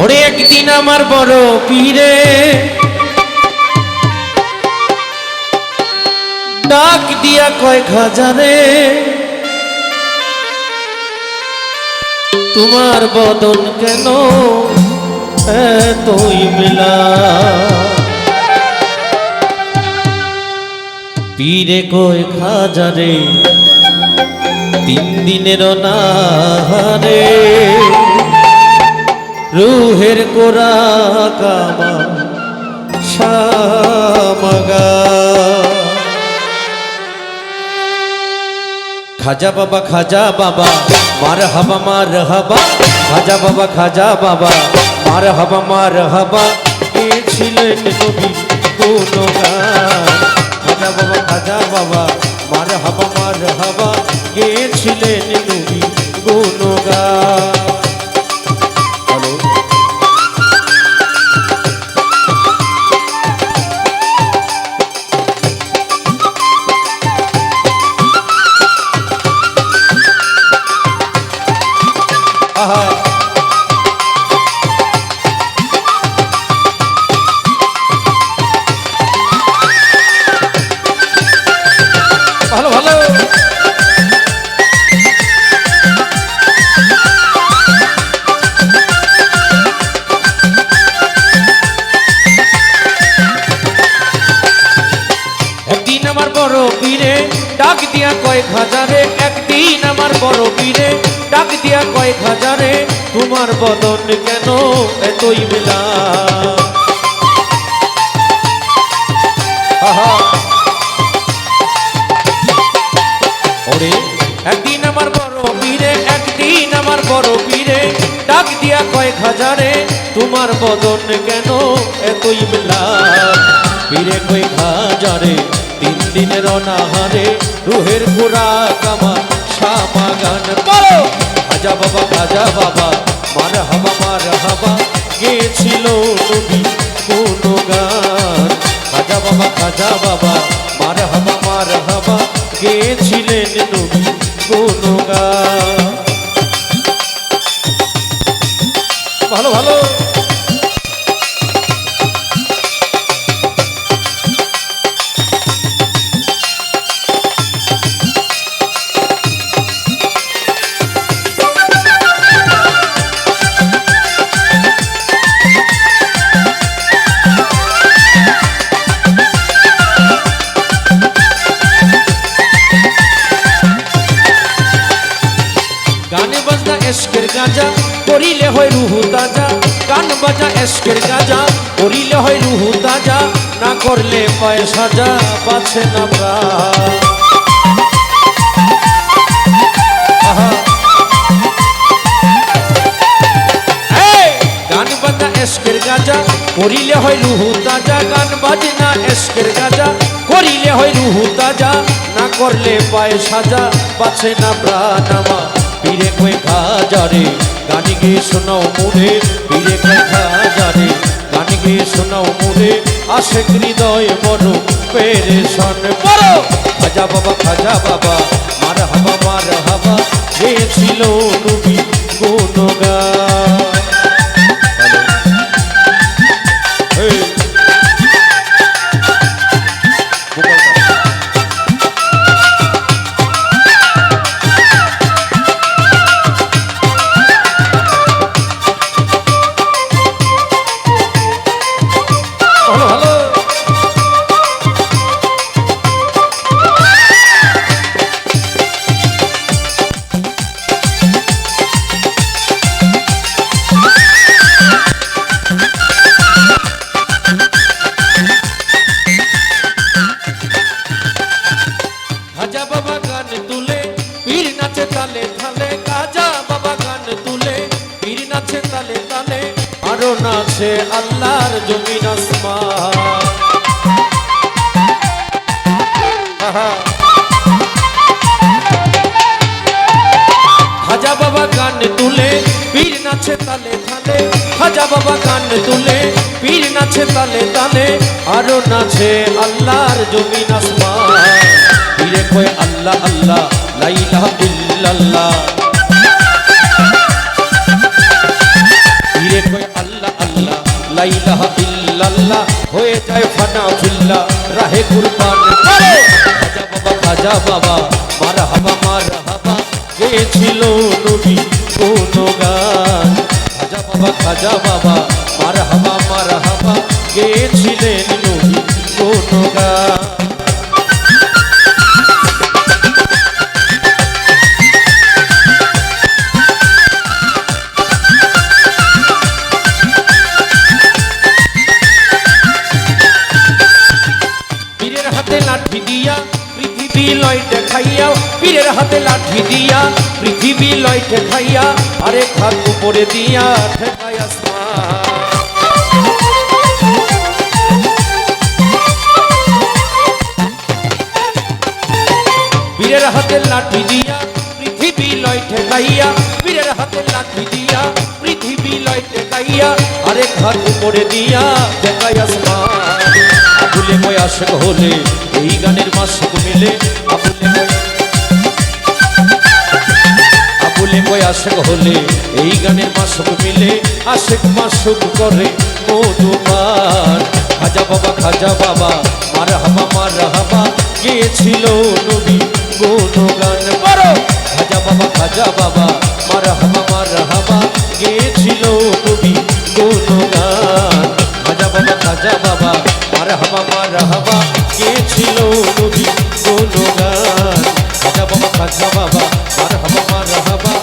ওরে একদিন আমার বড় পীরে। ডাক দিয়া কয় খাজারে তোমার বদন কেন তুই মিলা? পীরে কয় খাজারে তিন দিনের নাহারে রুহের কোরা কামা শামাগা খাজা বাবা খাজা বাবা মার হাবা মার হাবা খাজা বাবা খাজা বাবা মার হাবা মার হাবা কে ছিলেন নবী কোন খাজা বাবা খাজা বাবা মার হাবা মার হাবা কে ছিলেন ডাক দিয়া কয়েক হাজারে, একদিন আমার বড় পীরে। ডাক দিয়া কয়েক হাজারে, তোমার বদন কেন এতই মেলা একদিন আমার বড় পীরে, একদিন আমার বড় পীরে। ডাক দিয়া কয়েক হাজারে, তোমার বদন কেন এতই মেলা পীরে কয়েক হাজারে, তিন দিনের অনাহারে রুহের ঘোড়া কামা, শ্যামা গান বলো আজা বাবা খাজা বাবা, মার হাবা মার হাবা গেছিল নবী কোন গান। খাজা বাবা খাজা বাবা, মার হাবা মার হাবা গেছিলেন নবী কোন গান। গাজা করিলে হয় রুহু তাজা। গান বাজা এসকের গাজা, করিলে হয় রুহু তাজা। না করলে পায়ে সাজা পাচ্ছে না গান বাজনা এসকের গাজা, করিলে হয় রুহু তাজা। গান বাজনা এসকের গাজা, করিলে হয় রুহু তাজা। না করলে পায়ে সাজা পাচ্ছে না প্রাণ আমার। পীরে কয়ে খাজারে গানি গে শোনাও মুরে পীরে কয়ে খাজারে গানি গে শোনাও মুরে আসে হৃদয় বড় পেরে শোন বড়! খাজা বাবা খাজা বাবা, মার হাবা মার হাবা হে ছিল নবী গুণগান নাচে আল্লাহর জমিন। খাজা বাবা গান তুলে, পীর নাচে তালে তালে। খাজা বাবা গান তুলে, পীর নাচে তালে তালে। আরও নাচে আল্লাহর জমিন আসমান। আল্লাহ আল্লাহ লাইলাহা ইল্লাল্লাহ। লাইলাহা ইল্লাল্লাহ, হয়ে যায় ফানা ফিল্লা, রাহে কুরবান। করো খাজা বাবা খাজা বাবা, মারহাবা মারহাবা মার হাবা গেছিল নবী কোন গান? খাজা বাবা খাজা বাবা, মারহাবা মারহাবা মার হাবা গেছিলেন নবী কোন গান? লাঠি দিয়া, পৃথিবী লয় দেখাইয়া পীরের হাতে লাঠি দিয়া, পৃথিবী লয় দেখাইয়া আরে খাত উপরে দিয়া ঠেকাই আসমান। বীরের হাতে লাঠি দিয়া, পৃথিবী লয় ঠেকাইয়া বীরের হাতে লাঠি দিয়া, পৃথিবী লয় ঠেকাইয়া আরে ঘর উপরে দিয়া দেখাই আসমান। আবুলে ময় আশেক হলে এই গানের মাসুক মিলে। আশেক হলে এই গানের মাসুক মিলে। আশেক মাসুক করে মধুমান খাজা বাবা খাজা বাবা মার হাবা মার হাবা গিয়েছিল নবী গুণগান করো খাজা বাবা খাজা বাবা মার হাবা মার হাবা মার হাবা